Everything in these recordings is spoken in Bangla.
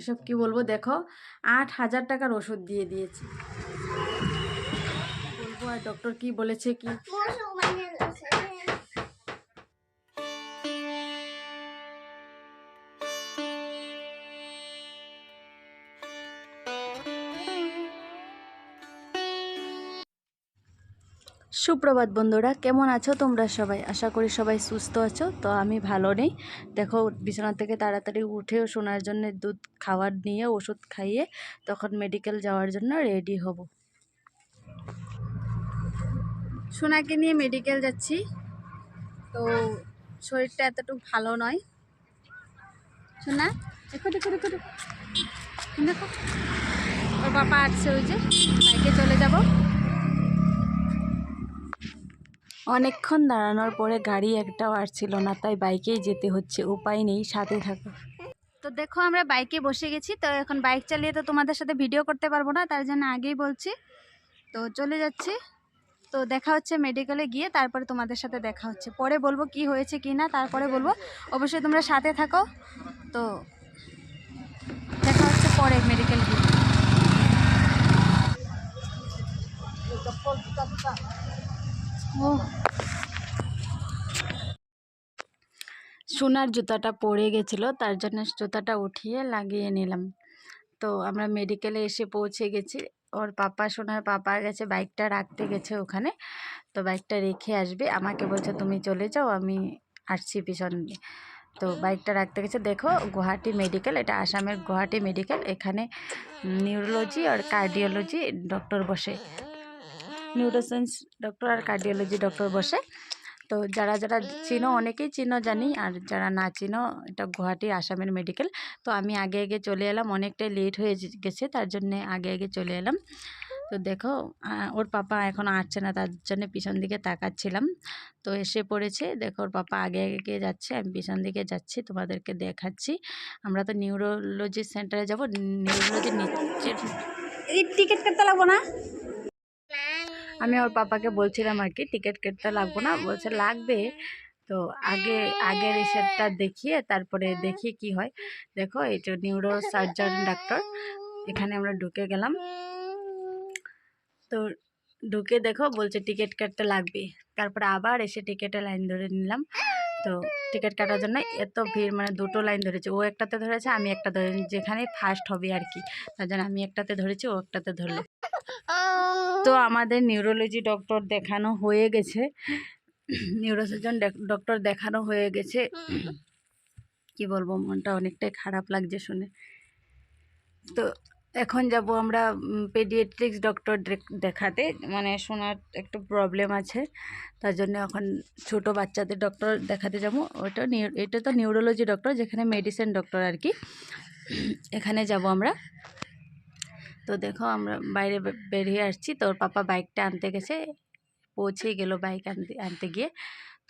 এসব কি বলব? দেখো, আট হাজার টাকার ওষুধ দিয়ে দিয়েছে। বলব? আর ডক্টর কি বলেছে কি? সুপ্রভাত বন্ধুরা, কেমন আছো তোমরা সবাই? আশা করি সবাই সুস্থ আছো। তো আমি ভালো নেই। দেখো, বিছানা থেকে তাড়াতাড়ি উঠেও শোনার জন্য দুধ খাওয়ার নিয়ে ওষুধ খাইয়ে তখন মেডিকেল যাওয়ার জন্য রেডি হব। সোনাকে নিয়ে মেডিকেল যাচ্ছি। তো শরীরটা এতটুকু ভালো নয়। সোনা দেখো দেখো দেখো। দেখো। ওর বাবা আসছে ওই যে, বাইকে চলে যাব। অনেকক্ষণ দাঁড়ানোর পরে গাড়ি একটাও আসছিল না, তাই বাইকেই যেতে হচ্ছে, উপায় নেই, সাথে থাকো। তো দেখো আমরা বাইকে বসে গেছি, তো এখন বাইক চালিয়ে তো তোমাদের সাথে ভিডিও করতে পারব না, তার জন্য আগেই বলছি। তো চলে যাচ্ছি। তো দেখা হচ্ছে মেডিকেলে গিয়ে, তারপরে তোমাদের সাথে দেখা হচ্ছে। পরে বলব কি হয়েছে কি না, তারপরে বলব। অবশ্যই তোমরা সাথে থাকো। তো দেখা হচ্ছে পরে মেডিকেল গিয়ে। সোনার জুতাটা পড়ে গেছিল, তার জন্য জুতাটা উঠিয়ে লাগিয়ে নিলাম। তো আমরা মেডিকেলে এসে পৌঁছে গেছি। ওর পাপা, সোনার পাপা গেছে বাইকটা রাখতে গেছে ওখানে। তো বাইকটা রেখে আসবে। আমাকে বলছে, তুমি চলে যাও, আমি আসছি পিছন তো বাইকটা রাখতে গেছে। দেখো, গুয়াহাটি মেডিকেল এটা আসামের গুয়াহাটি মেডিকেল এখানে নিউরোলজি আর কার্ডিওলজি ডক্টর বসে। নিউরোসায়েন্স ডক্টর আর কার্ডিওলজি ডক্টর বসে। তো যারা যারা চিনো, অনেকেই চিনো জানি, আর যারা না চিনো, এটা গুয়াহাটি আসামের মেডিকেল তো আমি আগে আগে চলে এলাম, অনেকটাই লেট হয়ে গেছে, তার জন্যে আগে আগে চলে এলাম। তো দেখো ওর পাপা এখন আসছে না, তার জন্য পিছন দিকে তাকাচ্ছিলাম। তো এসে পড়েছে, দেখো ওর পাপা আগে আগে যাচ্ছে, আমি পিছন দিকে যাচ্ছি, তোমাদেরকে দেখাচ্ছি। আমরা তো নিউরোলজি সেন্টারে যাব নিউরোলজি নিচে টিকিট কাটতে লাগবো না? আমি ওর পাপাকে বলছিলাম আর কি, টিকিট কাটতে লাগবো না। বলছে, লাগবে। তো আগে আগের রিসেপ্টটা দেখিয়ে তারপরে দেখি কি হয়। দেখো, এই যে নিউরো সার্জন ডাক্তার এখানে আমরা ঢুকে গেলাম। তো ঢুকে দেখো, বলছে, টিকিট কাটতে লাগবে। তারপরে আবার এসে টিকিটের লাইন ধরে নিলাম। তো টিকিট কাটার জন্য এত ভিড় মানে দুটো লাইন ধরেছে। ও একটাতে ধরেছে, আমি একটা ধরে যেখানে ফার্স্ট হবে আর কি। তার জন্য আমি একটাতে ধরেছি, ও একটাতে ধরলো। তো আমাদের নিউরোলজি ডক্টর দেখানো হয়ে গেছে। নিউরোসার্জন ডক্টর দেখানো হয়ে গেছে। কি বলব, মনটা অনেকটাই খারাপ লাগছে শুনে। তো এখন যাব আমরা পেডিয়াট্রিক্স ডক্টর দেখাতে। মানে শোনার একটু প্রবলেম আছে। তার জন্য এখন ছোট বাচ্চাদের ডক্টর দেখাতে যাব। ওটা এটা তো নিউরোলজি ডক্টর যেখানে মেডিসিন ডক্টর আর কি। এখানে যাব আমরা। তো দেখো আমরা বাইরে বেরিয়ে আসছি। তোর পাপা বাইকটা আনতে গেছে, পৌঁছেই গেল বাইক আনতে আনতে গিয়ে।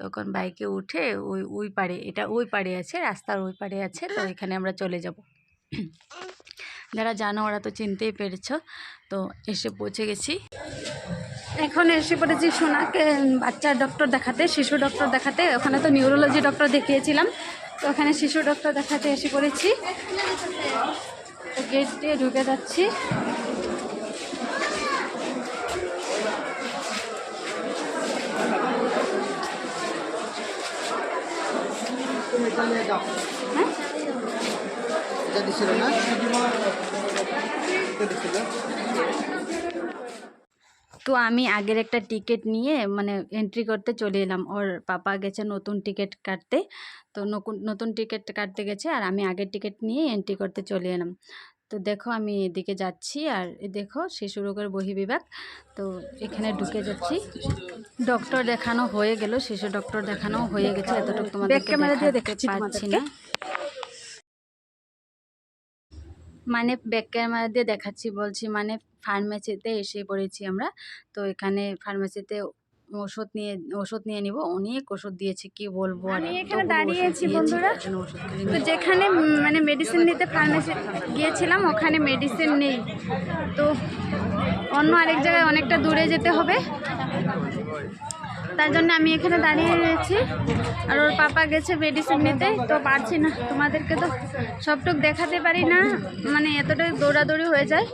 তখন বাইকে উঠে ওই ওই পাড়ে, এটা ওই পাড়ে আছে, রাস্তার ওই পাড়ে আছে, তো এখানে আমরা চলে যাব। যারা জানো ওরা তো চিনতেই পেরেছ। তো এসে পৌঁছে গেছি। এখন এসে পড়েছি সোনাকে বাচ্চার ডক্টর দেখাতে, শিশু ডক্টর দেখাতে। ওখানে তো নিউরোলজি ডক্টর দেখিয়েছিলাম। তো ওখানে শিশু ডক্টর দেখাতে এসে পড়েছি। গেট দিয়ে ঢুকে যাচ্ছি। তো আমি আগের একটা টিকিট নিয়ে মানে এন্ট্রি করতে চলে এলাম। ওর পাপা গেছে নতুন টিকিট কাটতে। তো নতুন টিকিট কাটতে গেছে আর আমি আগের টিকিট নিয়ে এন্ট্রি করতে চলে এলাম। তো দেখো আমি এদিকে যাচ্ছি আর দেখো শিশু রোগের বহি বিভাগ তো এখানে ঢুকে যাচ্ছি। ডক্টর দেখানো হয়ে গেল শিশু ডক্টর দেখানো হয়ে গেছে। এতটুকু তোমাদেরকে দেখাতে পারছি না। মানে ব্যাক ক্যামেরা দিয়ে দেখাচ্ছি বলছি মানে ফার্মেসিতে এসে পড়েছি আমরা। তো এখানে ফার্মেসিতে ওষুধ নিয়ে ওষুধ নিয়ে নিব। অনেক ওষুধ দিয়েছে কি বলব? আর আমি এখানে দাঁড়িয়েছি বন্ধুরা। তো যেখানে মানে মেডিসিন নিতে ফার্মেসি গিয়েছিলাম ওখানে মেডিসিন নেই। তো অন্য আরেক জায়গায় অনেকটা দূরে যেতে হবে। তার জন্য আমি এখানে দাঁড়িয়ে রয়েছি। আর ওর পাপা গেছে মেডিসিন নিতে তো পারছি না তোমাদেরকে তো সবটুক দেখাতে পারি না। মানে এতটাই দৌড়াদৌড়ি হয়ে যায়।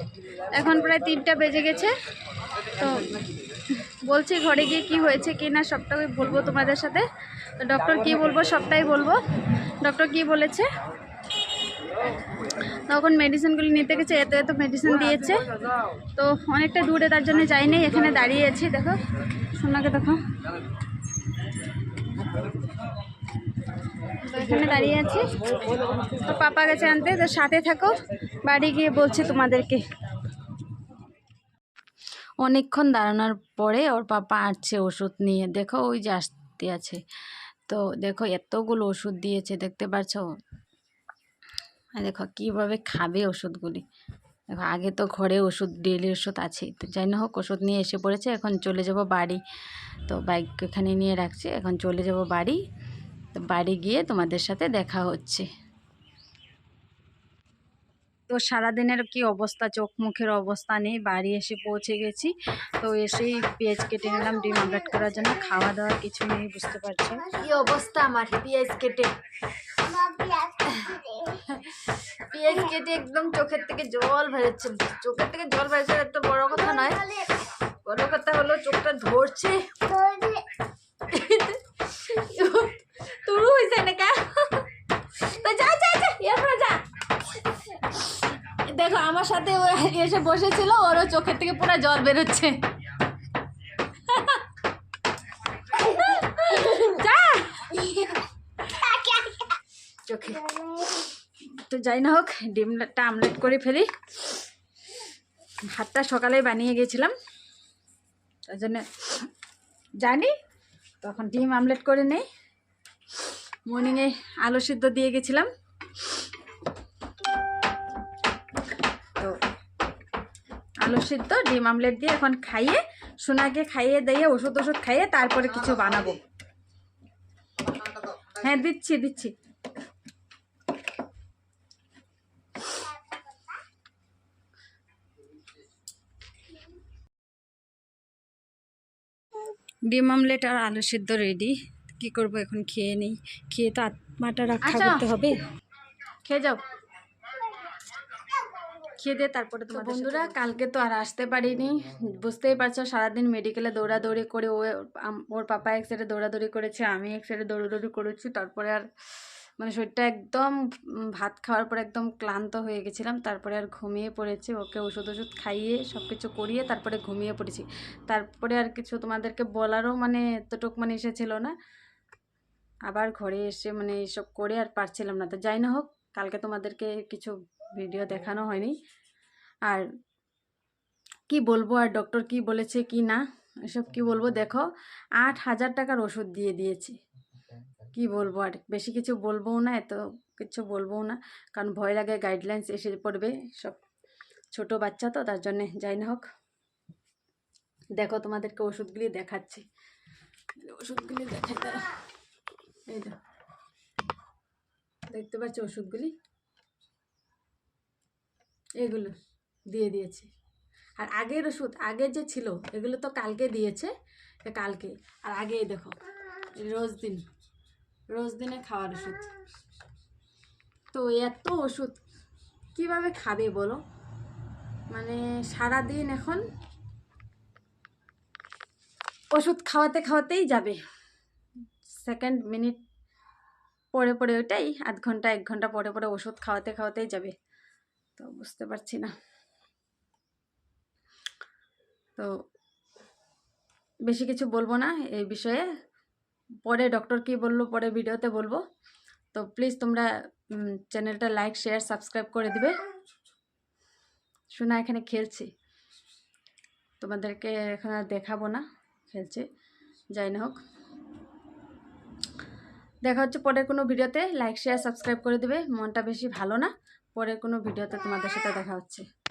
এখন প্রায় তিনটা বেজে গেছে। তো বলছি ঘরে গিয়ে কি হয়েছে, কি না সবটাই বলব তোমাদের সাথে। তো ডক্টর কি বলব, সবটাই বলব। ডক্টর কি বলেছে? তখন মেডিসিনগুলি নিতে গেছে, এত এত মেডিসিন দিয়েছে। তো অনেকটা দূরে তার জন্য যাই নাই, এখানে দাঁড়িয়ে আছি, দেখো। সোনাকে দেখো। এখানে দাঁড়িয়ে আছি। তো পাপা গেছে আনতে, তো সাথে থাকো। বাড়ি গিয়ে বলছি তোমাদেরকে। অনেকক্ষণ দাঁড়ানোর পরে ওর পাপা আসছে ওষুধ নিয়ে। দেখো ওই যে আসতে আছে। তো দেখো এতগুলো ওষুধ দিয়েছে, দেখতে পাচ্ছ দেখো কীভাবে খাবে ওষুধগুলি। দেখো আগে তো ঘরে ওষুধ ডেলি ওষুধ আছে। তো যাই না হোক, ওষুধ নিয়ে এসে পড়েছে, এখন চলে যাব বাড়ি। তো বাইক এখানে নিয়ে রাখছি, এখন চলে যাব বাড়ি। তো বাড়ি গিয়ে তোমাদের সাথে দেখা হচ্ছে। তো সারাদিনের কি অবস্থা? চোখ মুখের অবস্থা নেই, বাড়ি এসে পৌঁছে গেছি। তো এসেই পেঁয়াজ কেটে নিলাম, ডিম আমলেট করার জন্য। খাওয়া দাওয়া কিছু নেই, বুঝতে পারছ? কি অবস্থা আমার পেঁয়াজ কেটে? পেঁয়াজ কেটে একদম চোখের থেকে জল বেরোচ্ছে। চোখের থেকে জল বেরোচ্ছে একটা বড় কথা নয়। বড় কথা হলো চোখটা ধরছে। তুরু হয়েছে না যা যা যা, এরপরে যা। দেখো, আমার সাথে ও এসে বসেছিল, ওরও চোখের থেকে পুরো জল বেরোচ্ছে। চোখে। তো যাই না হোক, ডিমটা আমলেট করে ফেলি। ভাতটা সকালেই বানিয়ে গেছিলাম। তার জন্য জানি, তখন ডিম আমলেট করে নেই। মর্নিংয়ে আলু সিদ্ধ দিয়ে গেছিলাম। আলু সিদ্ধ ডিম আমলেট দিয়ে এখন খাইয়ে সোনাকে খাইয়ে দিয়ে ওষুধ ওষুধ খাইয়ে তারপরে কিছু বানাবো। হ্যাঁ দিচ্ছি দিচ্ছি। ডিম আমলেট আর আলু সিদ্ধ রেডি কি করব এখন খেয়ে নেই। খেয়ে তো আত্মাটা রক্ষা আচ্ছা। করতে হবে। খেয়ে যাও। খেয়ে দিয়ে তারপরে তো বন্ধুরা কালকে তো আর আসতে পারিনি। বুঝতেই পারছ সারাদিন মেডিকেলে দৌড়াদৌড়ি করে ও ওর পাপা এক সাইডে দৌড়াদৌড়ি করেছে আমি এক সাইডে দৌড়াদৌড়ি করেছি তারপরে আর মানে শরীরটা একদম ভাত খাওয়ার পর একদম ক্লান্ত হয়ে গেছিলাম তারপরে আর ঘুমিয়ে পড়েছি ওকে ওষুধ ওষুধ খাইয়ে সব কিছু করিয়ে তারপরে ঘুমিয়ে পড়েছি। তারপরে আর কিছু তোমাদেরকে বলারও মানে এতটুক মানে এসেছিল না। আবার ঘরে এসে মানে এইসব করে আর পারছিলাম না। তো যাই না হোক কালকে তোমাদেরকে কিছু ভিডিও দেখানো হয়নি। আর কি বলব, আর ডক্টর কি বলেছে কি না, এসব কি বলব? দেখো, আট হাজার টাকার ওষুধ দিয়ে দিয়েছে। কি বলব, আর বেশি কিছু বলবোও না, এত কিছু বলবোও না, কারণ ভয় লাগে গাইডলাইন্স এসে পড়বে সব ছোট বাচ্চা তো, তার জন্যে যাই না হোক। দেখো তোমাদেরকে ওষুধগুলি দেখাচ্ছি। ওষুধগুলি দেখাই। এই দেখো দেখতে পাচ্ছ ওষুধগুলি? এগুলো দিয়ে দিয়েছে। আর আগের ওষুধ আগে যে ছিল, এগুলো তো কালকে দিয়েছে কালকে। আর আগে এই দেখো রোজ দিন, রোজ দিনে খাওয়ার ওষুধ। তো এত ওষুধ, কীভাবে খাবে বলো? মানে সারাদিন এখন ওষুধ খাওয়াতে খাওয়াতেই যাবে। সেকেন্ড মিনিট পরে পরে ওটাই আধ ঘণ্টা, এক ঘণ্টা পরে পরে ওষুধ খাওয়াতে খাওয়াতেই যাবে। তো বুঝতে পারছি না। তো বেশি কিছু বলব না এই বিষয়ে। পরে ডক্টর কি বলল, পরে ভিডিওতে বলব। তো প্লিজ তোমরা চ্যানেলটা লাইক শেয়ার সাবস্ক্রাইব করে দিবে। শোনা, এখানে খেলছি। তোমাদেরকে এখানে দেখাবো না, খেলছে। যাই না হোক। দেখা হচ্ছে পরের কোনো ভিডিওতে। লাইক শেয়ার সাবস্ক্রাইব করে দিবে। মনটা বেশি ভালো না। পরের কোনো ভিডিওতে তোমাদের সাথে দেখা হচ্ছে।